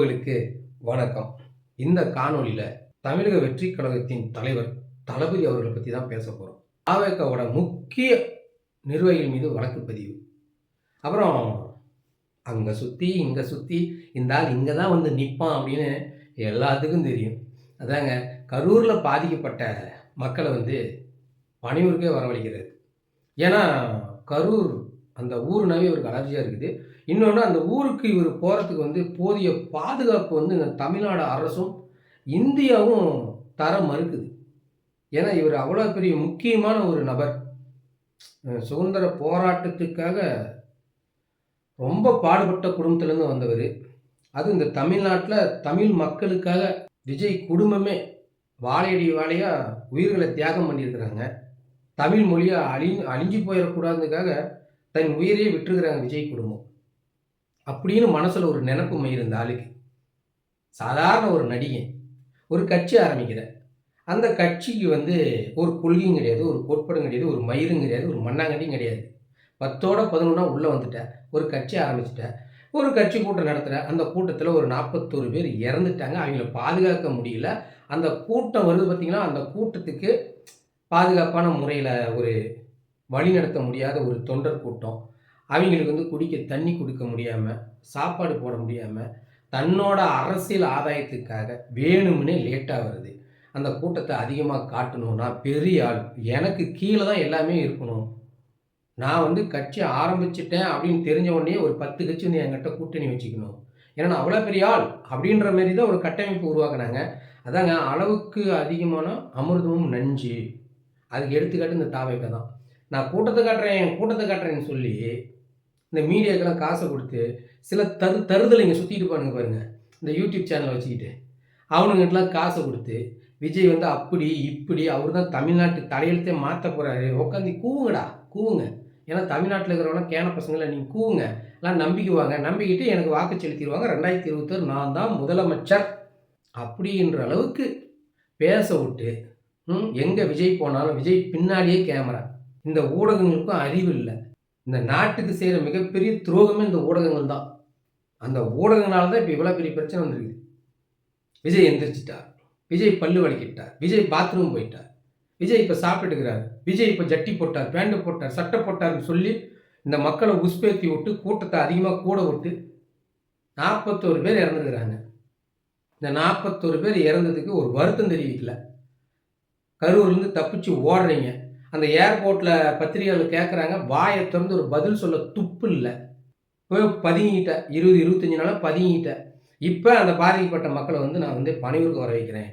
உறவுகளுக்கு வணக்கம். இந்த காணொளியில் தமிழக வெற்றி கழகத்தின் தலைவர் தளபதி அவர்களை பற்றி தான் பேச போகிறோம் ஆவேக்காவோட முக்கிய நிர்வாகிகள் மீது வழக்கு பதிவு. அப்புறம் அங்கே சுற்றி இங்கே சுற்றி இந்த ஆள் இங்கே தான் வந்து நிற்பான் அப்படின்னு எல்லாத்துக்கும் தெரியும். அதாங்க கரூரில் பாதிக்கப்பட்ட மக்களை வந்து பணியூருக்கே வரவழைக்கிறது. ஏன்னா கரூர் அந்த ஊருனாவே இவருக்கு அலர்ஜியாக இருக்குது. இன்னொன்று அந்த ஊருக்கு இவர் போகிறதுக்கு வந்து போதிய பாதுகாப்பு வந்து இந்த தமிழ்நாடு அரசும் இந்தியாவும் தர மறுக்குது. ஏன்னா இவர் அவ்வளோ பெரிய முக்கியமான ஒரு நபர். சுதந்திர போராட்டத்துக்காக ரொம்ப பாடுபட்ட குடும்பத்திலேருந்து வந்தவர். அது இந்த தமிழ்நாட்டில் தமிழ் மக்களுக்காக விஜய் குடும்பமே வாழையடி வாழையாக உயிர்களை தியாகம் பண்ணியிருக்கிறாங்க. தமிழ் மொழியாக அழி அழிஞ்சு போயிடக்கூடாதுக்காக தன் உயிரையே விட்டுருக்கிறாங்க விஜய் குடும்பம். அப்படின்னு மனசில் ஒரு நினப்பு இருந்த ஆளுக்கு. சாதாரண ஒரு நடிகை ஒரு கட்சி ஆரம்பிக்கிற அந்த கட்சிக்கு வந்து ஒரு கொள்கையும் கிடையாது ஒரு கோட்பாடும் கிடையாது ஒரு மயிரும் கிடையாது ஒரு மண்ணாங்கட்டியும் கிடையாது. பத்தோட பதினொன்றா உள்ளே வந்துட்டேன் ஒரு கட்சி ஆரம்பிச்சிட்டேன் ஒரு கட்சி கூட்டம் நடத்துகிறேன் அந்த கூட்டத்தில் ஒரு நாற்பத்தோரு பேர் இறந்துட்டாங்க. அவங்கள பாதுகாக்க முடியல. அந்த கூட்டம் வருது பார்த்திங்கன்னா அந்த கூட்டத்துக்கு பாதுகாப்பான முறையில் ஒரு வழி நடத்த முடியாத ஒரு தொண்டர் கூட்டம். அவங்களுக்கு வந்து குடிக்க தண்ணி கொடுக்க முடியாமல் சாப்பாடு போட முடியாமல் தன்னோட அரசியல் ஆதாயத்துக்காக வேணும்னே லேட்டாக வருது. அந்த கூட்டத்தை அதிகமாக காட்டணும்னா பெரிய ஆள் எனக்கு கீழே தான் எல்லாமே இருக்கணும். நான் வந்து கட்சி ஆரம்பிச்சிட்டேன் அப்படின்னு தெரிஞ்ச உடனே ஒரு பத்து கட்சி வந்து என்கிட்ட கூட்டணி வச்சுக்கணும். ஏன்னா அவ்வளோ பெரிய ஆள் அப்படின்ற மாதிரி தான் ஒரு கட்டமைப்பு உருவாக்குனாங்க. அதாங்க அளவுக்கு அதிகமான அமிர்தமும் நஞ்சு. அதுக்கு எடுத்துக்காட்டு இந்த தாவைக்க தான். நான் கூட்டத்தை காட்டுறேன் கூட்டத்தை காட்டுறேன்னு சொல்லி இந்த மீடியாக்கெல்லாம் காசை கொடுத்து சில தரு தருதலைங்க சுற்றிட்டு பாருங்க. பாருங்கள் இந்த யூடியூப் சேனலை வச்சுக்கிட்டு. அவனுங்கிட்டலாம் காசை கொடுத்து விஜய் வந்து அப்படி இப்படி அவர் தான் தமிழ்நாட்டு தலையெழுத்தே மாற்ற போகிறாரு உட்காந்து கூவுங்கடா கூவுங்க. ஏன்னா தமிழ்நாட்டில் இருக்கிறவங்க கேன பசங்களை நீங்கள் கூவுங்க. எல்லாம் நம்பிக்குவாங்க. நம்பிக்கிட்டு எனக்கு வாக்கு செலுத்திடுவாங்க. ரெண்டாயிரத்தி இருபத்தொரு நான் தான் முதலமைச்சர். அப்படின்ற அளவுக்கு பேச விட்டு ம், விஜய் போனாலும் விஜய் பின்னாடியே கேமரா. இந்த ஊடகங்களுக்கும் அறிவு இல்லை. இந்த நாட்டுக்கு செய்கிற மிகப்பெரிய துரோகமே இந்த ஊடகங்கள் தான். அந்த ஊடகங்களால தான் இப்போ இவ்வளோ பெரிய பிரச்சனை வந்திருக்குது. விஜய் எந்திரிச்சிட்டார். விஜய் பல்லு வலிக்கிட்டார். விஜய் பாத்ரூம் போயிட்டார். விஜய் இப்போ சாப்பிட்டுக்கிறார். விஜய் இப்போ ஜட்டி போட்டார் பேண்ட்டு போட்டார் சட்டை போட்டார்னு சொல்லி இந்த மக்களை உஸ்பேத்தி விட்டு கூட்டத்தை அதிகமாக கூட விட்டு நாற்பத்தோரு பேர் இறந்துருக்கிறாங்க. இந்த நாற்பத்தோரு பேர் இறந்ததுக்கு ஒரு வருத்தம் தெரிவிக்கல. கரூர்லேருந்து தப்பிச்சு ஓடுறீங்க. அந்த ஏர்போர்ட்டில் பத்திரிகைகள் கேட்குறாங்க வாயை திறந்து ஒரு பதில் சொல்ல துப்பு இல்லை. போய் பதுங்கிட்டேன். இருபது இருபத்தஞ்சி நாளாக பதுங்கிட்டேன். இப்போ அந்த பாதிக்கப்பட்ட மக்களை வந்து நான் வந்து பணிவுக்கு வர வைக்கிறேன்.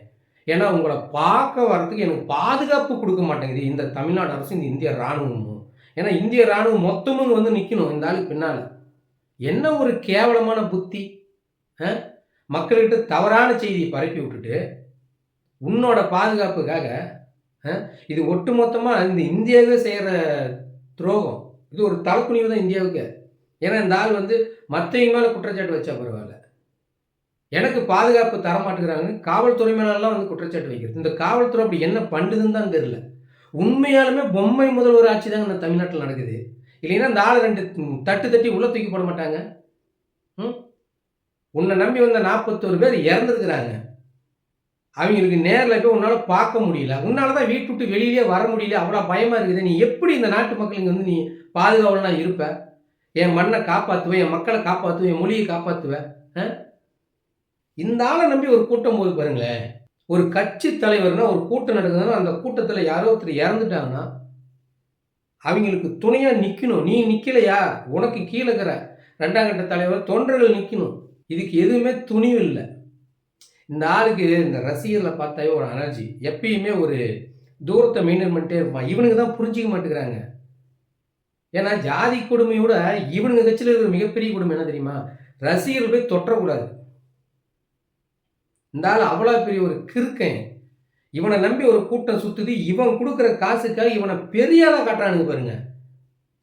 ஏன்னா உங்களை பார்க்க வரதுக்கு எனக்கு பாதுகாப்பு கொடுக்க மாட்டேங்குது. இந்த தமிழ்நாடு அரசு இந்த இந்திய இராணுவமும் ஏன்னா இந்திய இராணுவம் மொத்தமும் வந்து நிற்கணும் இந்த ஆளுக்கு பின்னால். என்ன ஒரு கேவலமான புத்தி? மக்கள்கிட்ட தவறான செய்தியை பரப்பி விட்டுட்டு உன்னோட பாதுகாப்புக்காக இது ஒட்டுமொத்தமாக இந்த இந்தியாவே செய்கிற துரோகம். இது ஒரு தலைக்குனிவு தான் இந்தியாவுக்கு. ஏன்னா இந்த ஆள் வந்து மற்றவங்க மேலே குற்றச்சாட்டு வச்சா பரவாயில்ல. எனக்கு பாதுகாப்பு தரமாட்டேங்கிறாங்கன்னு காவல்துறை மேலெல்லாம் வந்து குற்றச்சாட்டு வைக்கிறது. இந்த காவல்துறை அப்படி என்ன பண்ணுதுன்னு தான் தெரியல. உண்மையாலுமே பொம்மை முதல்வர் ஆட்சி தாங்க இந்த தமிழ்நாட்டில் நடக்குது. இல்லைன்னா இந்த ஆள் ரெண்டு தட்டு தட்டி உள்ள தூக்கி போட மாட்டாங்க. ம்? உன்னை நம்பி வந்த நாற்பத்தோரு பேர் இறந்துருக்குறாங்க. அவங்களுக்கு நேரில் போய் உன்னால் பார்க்க முடியல. உன்னால தான் வீட்டு விட்டு வெளியிலே வர முடியல. அவ்வளோ பயமாக இருக்குது. நீ எப்படி இந்த நாட்டு மக்களுக்கு வந்து நீ பாதுகாவலனா இருப்ப? என் மண்ணை காப்பாற்றுவேன் என் மக்களை காப்பாற்றுவேன் என் மொழியை காப்பாற்றுவேன் ஆ? இந்த ஆளை நம்பி ஒரு கூட்டம் போது பாருங்களேன். ஒரு கட்சி தலைவர்னா ஒரு கூட்டம் நடக்குதுன்னா அந்த கூட்டத்தில் யாரோ ஒருத்தர் இறந்துட்டாங்கன்னா அவங்களுக்கு துணையாக நிற்கணும் நீ நிற்கலையா உனக்கு கீழே இருக்கிற ரெண்டாம் கட்ட தலைவர் தொண்டர்கள் நிற்கணும் இதுக்கு எதுவுமே துணிவு இல்லை. இந்த ஆளுக்கு இந்த ரசிகரில் பார்த்தாவே ஒரு எனர்ஜி எப்பயுமே ஒரு தூரத்தை மெயின்டைன் பண்ணிட்டே இருப்பான். இவனுக்கு தான் புரிஞ்சிக்க மாட்டேங்கிறாங்க. ஏன்னா ஜாதி கொடுமையோட இவனுங்க கட்சியில் இருக்கிற மிகப்பெரிய கொடுமை என்ன தெரியுமா? ரசிகர்கள் போய் தொற்றக்கூடாது. இந்த ஆள் அவ்வளோ பெரிய ஒரு கிறுக்கன். இவனை நம்பி ஒரு கூட்டம் சுத்துது. இவன் கொடுக்குற காசுக்காக இவனை பெரிய ஆளாக காட்டுறானுங்க பாருங்க.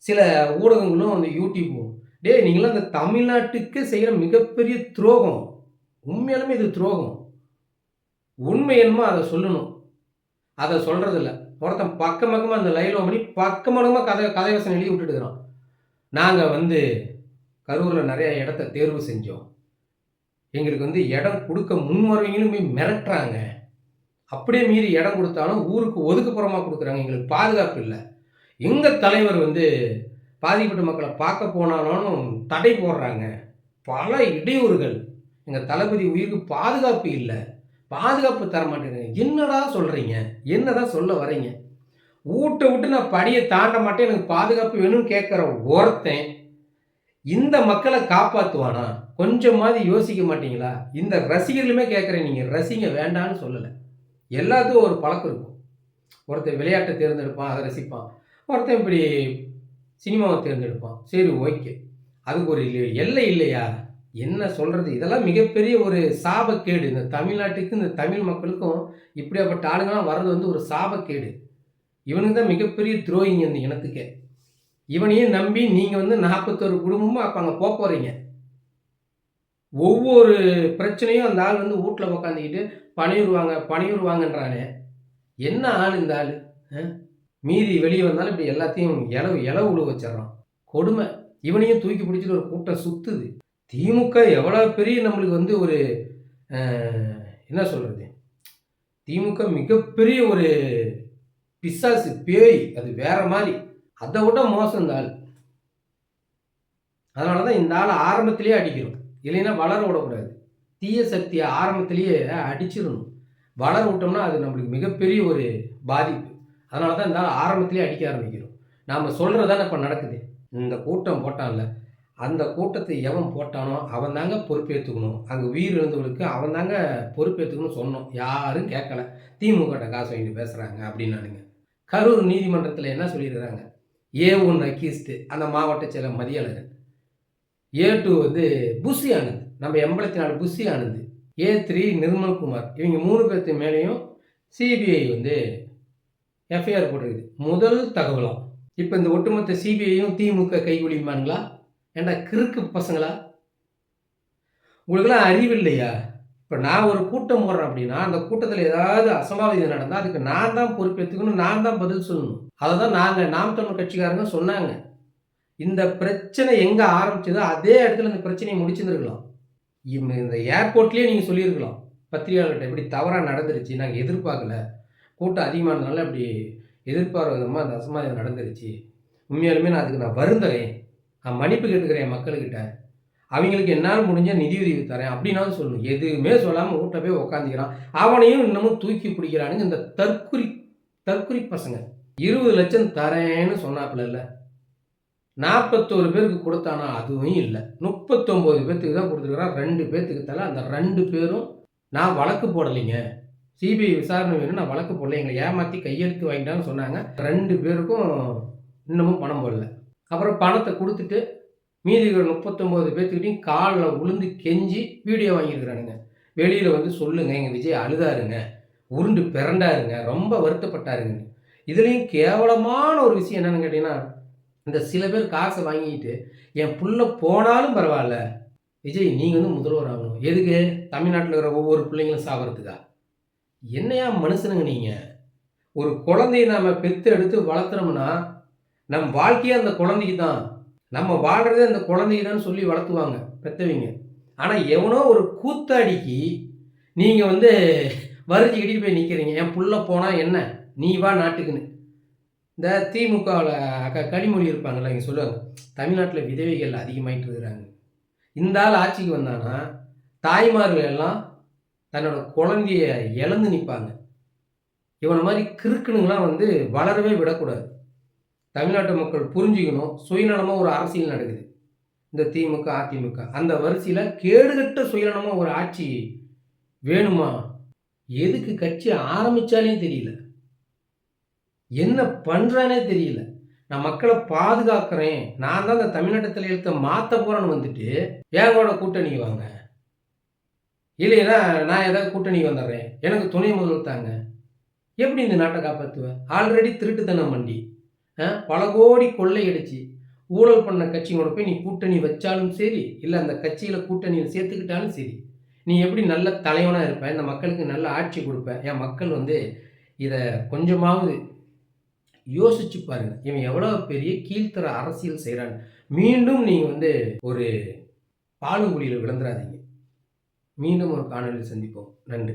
சில ஊடகங்களும் அந்த யூடியூப்பும் டேய் நீங்களாம் அந்த தமிழ்நாட்டுக்கு செய்கிற மிகப்பெரிய துரோகம். உண்மையாலுமே இது துரோகம். உண்மை என்னமோ அதை சொல்லணும். அதை சொல்கிறதில்ல ஒருத்தன் பக்கம் பக்கமாக அந்த லைலோ பண்ணி பக்கம் பக்கமாக கதை கதை வசனம் எழுதி விட்டுட்டு நாங்கள் வந்து கரூரில் நிறைய இடத்த தேர்வு செஞ்சோம். எங்களுக்கு வந்து இடம் கொடுக்க முன்வரவங்களும் போய் மிரட்டுறாங்க. அப்படியே மீறி இடம் கொடுத்தாலும் ஊருக்கு ஒதுக்குப்புறமாக கொடுக்குறாங்க. எங்களுக்கு பாதுகாப்பு இல்லை. எங்கள் தலைவர் வந்து பாதிக்கப்பட்ட மக்களை பார்க்க போனாலும் தடை போடுறாங்க. பல இடையூறுகள். எங்கள் தளபதி உயிருக்கு பாதுகாப்பு இல்லை. பாதுகாப்பு தர மாட்டேங்கிறீங்க. என்னடா சொல்கிறீங்க என்னதான் சொல்ல வரீங்க? வீட்டை விட்டு நான் படியை தாண்ட மாட்டேன். எனக்கு பாதுகாப்பு வேணும்னு கேட்குற ஒருத்தன் இந்த மக்களை காப்பாற்றுவானா கொஞ்சமாவது யோசிக்க மாட்டீங்களா? இந்த ரசிகர்களுமே கேட்குறேன். நீங்கள் ரசிங்க வேண்டான்னு சொல்லலை. எல்லாத்துக்கும் ஒரு பழக்கம் இருக்கும். ஒருத்தன் விளையாட்டை தேர்ந்தெடுப்பான் அதை ரசிப்பான். ஒருத்தன் இப்படி சினிமாவை தேர்ந்தெடுப்பான். சரி ஓகே. அதுக்கு ஒரு இல்லை- எல்லை இல்லையா? என்ன சொல்கிறது இதெல்லாம் மிகப்பெரிய ஒரு சாபக்கேடு. இந்த தமிழ்நாட்டுக்கு இந்த தமிழ் மக்களுக்கும் இப்படியாப்பட்ட ஆளுங்களாம் வர்றது வந்து ஒரு சாபக்கேடு. இவனுக்கு தான் மிகப்பெரிய துரோகிங்க இந்த இனத்துக்கே. இவனையே நம்பி நீங்கள் வந்து நாற்பத்தொரு குடும்பமும் அப்போ அங்கே போக போகிறீங்க ஒவ்வொரு பிரச்சனையும் அந்த ஆள் வந்து வீட்டில் உக்காந்துக்கிட்டு பணியுருவாங்க பணியுருவாங்கன்றானே என்ன ஆள் இந்த ஆள்? மீதி வெளியே வந்தாலும் இப்படி எல்லாத்தையும் இலவு இலவு விழு வச்சிடறான். கொடுமை. இவனையும் தூக்கி பிடிச்சிட்டு ஒரு கூட்டம் சுத்துது. திமுக எவ்வளோ பெரிய நம்மளுக்கு வந்து ஒரு என்ன சொல்கிறது திமுக மிகப்பெரிய ஒரு பிசாசு பேய் அது வேற மாதிரி. அதை விட மோசம் இந்த ஆள். அதனால தான் இந்த ஆள் ஆரம்பத்திலேயே அடிக்கிறோம். இல்லைன்னா வளர விடக்கூடாது. தீய சக்தியை ஆரம்பத்திலேயே அடிச்சிடணும். வளர விட்டோம்னா அது நம்மளுக்கு மிகப்பெரிய ஒரு பாதிப்பு. அதனால தான் இந்த ஆள் ஆரம்பத்திலேயே அடிக்க ஆரம்பிக்கிறோம். நாம் சொல்கிறதான இப்போ நடக்குது. இந்த கூட்டம் போட்டான்ல அந்த கூட்டத்தை எவன் போட்டானோ அவன் தாங்க பொறுப்பேற்றுக்கணும் அங்கே உயிர் இருந்தவங்களுக்கு அவன் தாங்க பொறுப்பேற்றுக்கணும்னு சொன்னோம். யாரும் கேட்கல. திமுகட்ட காசு வாங்கிட்டு பேசுகிறாங்க அப்படின்னானுங்க. கரூர் நீதிமன்றத்தில் என்ன சொல்லியிருக்கிறாங்க? ஏ ஒன் அக்கீஸ்ட்டு அந்த மாவட்ட செயலர் மதியாளர் ஏ டூ வந்து புஷி ஆனந்த். நம்ம எண்பத்தி நாலு Bussy Anand. A three Nirmalkumar. இவங்க மூணு பேர்த்து மேலேயும் சிபிஐ வந்து எஃப்ஐஆர் போட்டிருக்குது. முதல் தகவலாம். இப்போ இந்த ஒட்டுமொத்த சிபிஐயும் திமுக கைகூலியுமானுங்களா ஏண்டா கிறுக்கு பசங்களா? உங்களுக்கெல்லாம் அறிவு இல்லையா இப்போ நான் ஒரு கூட்டம் போடுறேன் அப்படின்னா அந்த கூட்டத்தில் ஏதாவது அசம்பாவிதம் நடந்தால் அதுக்கு நான் தான் பொறுப்பேற்றுக்கணும் நான் தான் பதில் சொல்லணும். அதை தான் நாங்கள் நாம் தமிழ் கட்சிக்காரங்க சொன்னாங்க. இந்த பிரச்சனை எங்கே ஆரம்பிச்சதோ அதே இடத்துல இந்த பிரச்சனையை முடிச்சிருந்துருக்கலாம். இவங்க இந்த ஏர்போர்ட்லேயே நீங்கள் சொல்லியிருக்கலாம். பத்திரிகையாளர்கிட்ட இப்படி தவறாக நடந்துருச்சு நாங்கள் எதிர்பார்க்கல. கூட்டம் அதிகமானதுனால அப்படி எதிர்பார்த்த விதமாக அந்த அசம்பாவிதம் நடந்துருச்சு. உண்மையாலுமே நான் அதுக்கு நான் வருந்தேன் நான் மன்னிப்பு கேட்டுக்கிறேன் மக்கள்கிட்ட. அவங்களுக்கு என்னால் முடிஞ்ச நிதியுதவி தரேன் அப்படின்னாலும் சொல்லணும். எதுவுமே சொல்லாமல் வீட்டை போய் உக்காந்துக்கிறான். அவனையும் இன்னமும் தூக்கி பிடிக்கிறானுங்க இந்த தற்குறி தற்குறி பசங்க. இருபது லட்சம் தரேன்னு சொன்னாப்புல இல்லை. நாற்பத்தோரு பேருக்கு கொடுத்தானா அதுவும் இல்லை. முப்பத்தொம்போது பேர்த்துக்கு தான் கொடுத்துருக்குறான். ரெண்டு பேர்த்துக்கு தலை. அந்த ரெண்டு பேரும் நான் வழக்கு போடலைங்க. சிபிஐ விசாரணை வேணும் நான் வழக்கு போடல. எங்களை ஏமாற்றி கையெழுத்து வாங்கிட்டான்னு சொன்னாங்க. ரெண்டு பேருக்கும் இன்னமும் பணம் போடல. அப்புறம் பணத்தை கொடுத்துட்டு மீதி இருக்கிற முப்பத்தொம்போது பேர்த்துக்கிட்டையும் காலில் உளுந்து கெஞ்சி வீடியோ வாங்கியிருக்கிறானுங்க. வெளியில் வந்து சொல்லுங்கள் எங்கள் விஜய் அழுதாருங்க உருண்டு பிறண்டாருங்க ரொம்ப வருத்தப்பட்டாருங்க. இதுலேயும் கேவலமான ஒரு விஷயம் என்னென்னு கேட்டிங்கன்னா இந்த சில பேர் காசை வாங்கிட்டு என் புள்ள போனாலும் பரவாயில்ல விஜய் நீங்கள் வந்து முதல்வர் ஆகணும். எதுக்கு? தமிழ்நாட்டில் இருக்கிற ஒவ்வொரு பிள்ளைங்களும் சாப்பிட்றதுக்கா என்னையா மனுஷனுங்க நீங்கள் ஒரு குழந்தைய நாம் பெற்று எடுத்து வளர்த்துறோம்னா நம் வாழ்க்கையே அந்த குழந்தைக்கு தான் நம்ம வாழ்கிறதே அந்த குழந்தைக்கு தான் சொல்லி வளர்த்துவாங்க பெற்றவங்க ஆனால் எவனோ ஒரு கூத்தாடிக்கு நீங்கள் வந்து வரிஞ்சிக்கிட்டு போய் நிற்கிறீங்க என் புள்ள போனால் என்ன? நீ வா நாட்டுக்குன்னு. இந்த திமுகவில் அக்கா கனிமொழி இருப்பாங்கல்ல இங்கே சொல்லுவாங்க தமிழ்நாட்டில் விதவைகள் அதிகமாயிட்டு இருக்கிறாங்க. இந்த ஆள் ஆட்சிக்கு வந்தானா தாய்மார்கள் எல்லாம் தன்னோட குழந்தைய இழந்து நிற்பாங்க இவனை மாதிரி கிறுக்குனுங்களாம் வந்து வளரவே விடக்கூடாது. தமிழ்நாட்டு மக்கள் புரிஞ்சுக்கணும் சுயநலமாக ஒரு அரசியல் நடக்குது. இந்த திமுக அதிமுக அந்த வரிசையில் கேடுகட்ட சுயநலமாக ஒரு ஆட்சி வேணுமா? எதுக்கு கட்சி ஆரம்பித்தாலே தெரியல. என்ன பண்ணுறானே தெரியல. நான் மக்களை பாதுகாக்கிறேன். நான் தான் இந்த தமிழ்நாட்டு தலையெழுத்தை மாற்ற போகிறேன்னு வந்துட்டு ஏங்கோட கூட்டணி வாங்க. இல்லைன்னா நான் ஏதாவது கூட்டணி வந்துடுறேன். எனக்கு துணை முதல் தாங்க. எப்படி இந்த நாட்டை காப்பாற்றுவேன் ஆல்ரெடி திருட்டுத்தனம் வண்டி. பல கோடி கொள்ளையடிச்சு ஊழல் பண்ண கட்சிங்களோட போய் நீ கூட்டணி வச்சாலும் சரி இல்லை அந்த கட்சியில் கூட்டணியில் சேர்த்துக்கிட்டாலும் சரி நீ எப்படி நல்ல தலைவனாக இருப்ப இந்த மக்களுக்கு நல்ல ஆட்சி கொடுப்ப? என் மக்கள் வந்து இதை கொஞ்சமாவது யோசிச்சு பாருங்க. இவன் எவ்வளோ பெரிய கீழ்த்தர அரசியல் செய்கிறான் மீண்டும் நீங்கள் வந்து ஒரு பாலுங்குழியில் விழுந்துடாதீங்க மீண்டும் ஒரு காணொலியில் சந்திப்போம். நன்றி.